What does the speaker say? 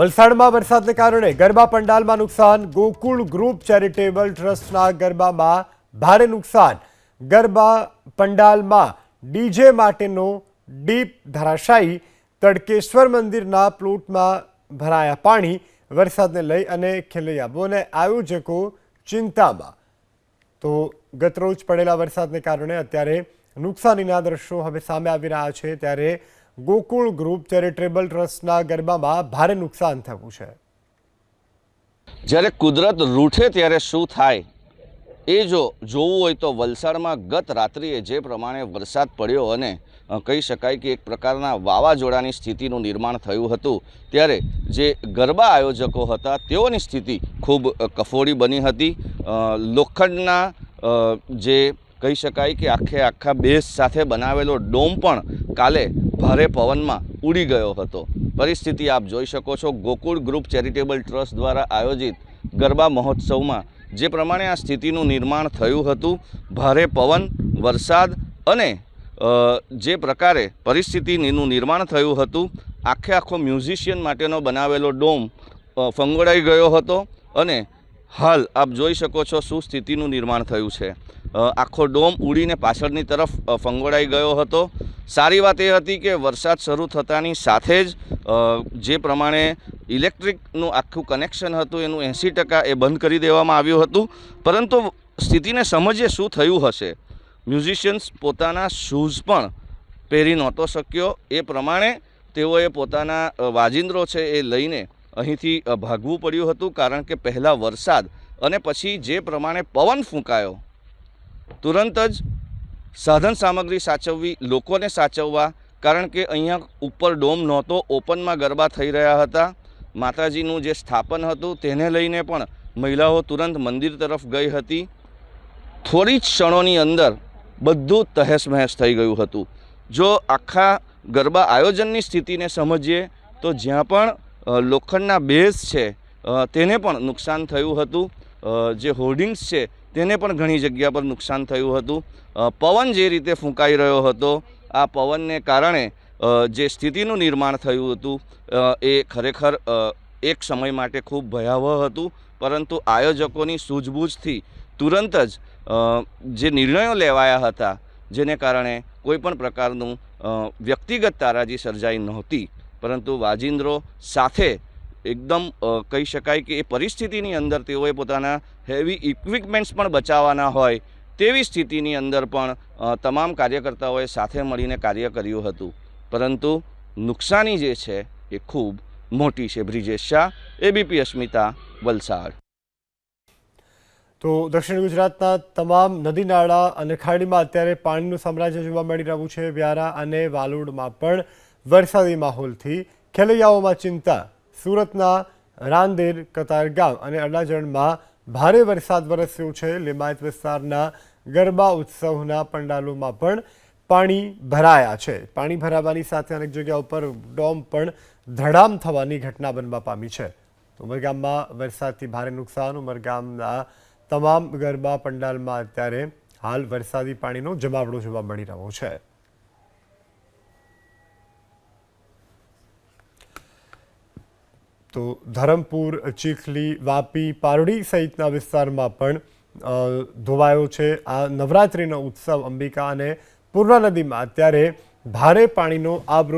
વલસાડમાં વરસાદને કારણે ગરબા પંડાલમાં નુકસાન, ગોકુળ ગ્રુપ ચેરિટેબલ ટ્રસ્ટના ગરબામાં ભારે નુકસાન. ગરબા પંડાલમાં ડીજે માટેનો ડીપ ધરાશાયી તડકેશ્વર મંદિરના પ્લોટમાં ભરાયા પાણી. વરસાદને લઈ અને ખેલૈયાઓ અને આયોજકો ચિંતામાં. તો ગતરોજ પડેલા વરસાદને કારણે અત્યારે નુકસાનીના દ્રશ્યો હવે સામે આવી રહ્યા છે. ત્યારે ગોકુળ ગ્રુપ ચેરિટેબલ ટ્રસ્ટના ગરબામાં ભારે નુકસાન થયું છે. જ્યારે કુદરત રૂઠે ત્યારે શું થાય? એ જો જોવું હોય તો વલસાડમાં ગત રાત્રિએ જે પ્રમાણે વરસાદ પડ્યો અને કહી શકાય કે એક પ્રકારના વાવાઝોડાની સ્થિતિનું નિર્માણ થયું હતું, ત્યારે જે ગરબા આયોજકો હતા તેઓની સ્થિતિ ખૂબ કફોડી બની હતી. લોખંડના જે કહી શકાય કે આખે આખા બેઝ સાથે બનાવેલો ડોમ પણ કાલે ભારે પવનમાં ઉડી ગયો હતો. પરિસ્થિતિ આપ જોઈ શકો છો. ગોકુળ ગ્રુપ ચેરિટેબલ ટ્રસ્ટ દ્વારા આયોજિત ગરબા મહોત્સવમાં જે પ્રમાણે આ સ્થિતિનું નિર્માણ થયું હતું, ભારે પવન, વરસાદ અને જે પ્રકારે પરિસ્થિતિનું નિર્માણ થયું હતું, આખે આખો મ્યુઝિશિયન માટેનો બનાવેલો ડોમ ફંગોળાઈ ગયો હતો અને હાલ આપ જોઈ શકો છો શું સ્થિતિનું નિર્માણ થયું છે. આખો ડોમ ઉડીને પાછળની તરફ ફંગોળાઈ ગયો હતો. સારી વાત એ હતી કે વરસાદ શરૂ થતાની સાથે જ જે પ્રમાણે ઇલેક્ટ્રિકનું આખું કનેક્શન હતું એનું એંસી ટકા એ બંધ કરી દેવામાં આવ્યું હતું. પરંતુ સ્થિતિને સમજીએ શું થયું હશે. મ્યુઝિશિયન્સ પોતાના શૂઝ પણ પહેરી નહોતો શક્યો. એ પ્રમાણે તેઓએ પોતાના વાજિંદ્રો છે એ લઈને અહીંથી ભાગવું પડ્યું હતું કારણ કે પહેલાં વરસાદ અને પછી જે પ્રમાણે પવન ફૂંકાયો. તુરંત જ સાધન સામગ્રી સાચવવી, લોકોને સાચવવા, કારણ કે અહીંયા ઉપર ડોમ નહોતો, ઓપનમાં ગરબા થઈ રહ્યા હતા. માતાજીનું જે સ્થાપન હતું તેને લઈને પણ મહિલાઓ તુરંત મંદિર તરફ ગઈ હતી. થોડી જ ક્ષણોની અંદર બધું તહેસમહેસ થઈ ગયું હતું. જો આખા ગરબા આયોજનની સ્થિતિને સમજીએ તો જ્યાં પણ લોખંડના બેઝ છે તેને પણ નુકસાન થયું હતું. જે હોર્ડિંગ્સ છે, તેને પણ ઘણી જગ્યા પર નુકસાન થયું હતું. પવન જે રીતે ફૂંકાઈ રહ્યો હતો, આ પવનને કારણે જે સ્થિતિનું નિર્માણ થયું હતું એ ખરેખર એક સમય માટે ખૂબ ભયાવહ હતું. પરંતુ આયોજકોની સૂઝબૂઝથી તુરંત જ જે નિર્ણયો લેવાયા હતા, જેને કારણે કોઈ પણ પ્રકારનું વ્યક્તિગત તારાજી સર્જાઈ નહોતી. પરંતુ વાજિંદ્રો સાથે એકદમ કહી શકાય કે એ પરિસ્થિતિની અંદર તેઓએ પોતાના હેવી ઇક્વિપમેન્ટ્સ પણ બચાવવાના હોય તેવી સ્થિતિની અંદર પણ તમામ કાર્યકર્તાઓએ સાથે મળીને કાર્ય કર્યું હતું. પરંતુ નુકસાની જે છે એ ખૂબ મોટી છે. બ્રિજેશ શાહ એબીપી અસ્મિતા, વલસાડ. તો દક્ષિણ ગુજરાતના તમામ નદી નાળા અને ખાડીમાં અત્યારે પાણીનું સામ્રાજ્ય જોવા મળી રહ્યું છે. વ્યારા અને વાલોડમાં પણ વરસાદી માહોલથી ખેલૈયાઓમાં ચિંતા. સુરતના રાંદેર કતારગામ અને અડાજણમાં ભારે વરસાદ વરસ્યો છે. લિંબાયત વિસ્તારના ગરબા ઉત્સવના પંડાલોમાં પણ પાણી ભરાયા છે. પાણી ભરાવાની સાથે અનેક જગ્યા ઉપર ડોમ પણ ધડામ થવાની ઘટના બનવા પામી છે. ઉમરગામમાં વરસાદથી ભારે નુકસાન. ઉમરગામના તમામ ગરબા પંડાલમાં અત્યારે હાલ વરસાદી પાણીનો જમાવડો જોવા મળી રહ્યો છે. તો ધરમપુર, ચીખલી, વાપી, પારડી સહિતના વિસ્તારમાં પણ ધોવાયો છે. આ નવરાત્રિનો ઉત્સવ અંબિકા અને પૂર્ણા નદીમાં. અત્યારે ભારે પાણીનો આબરો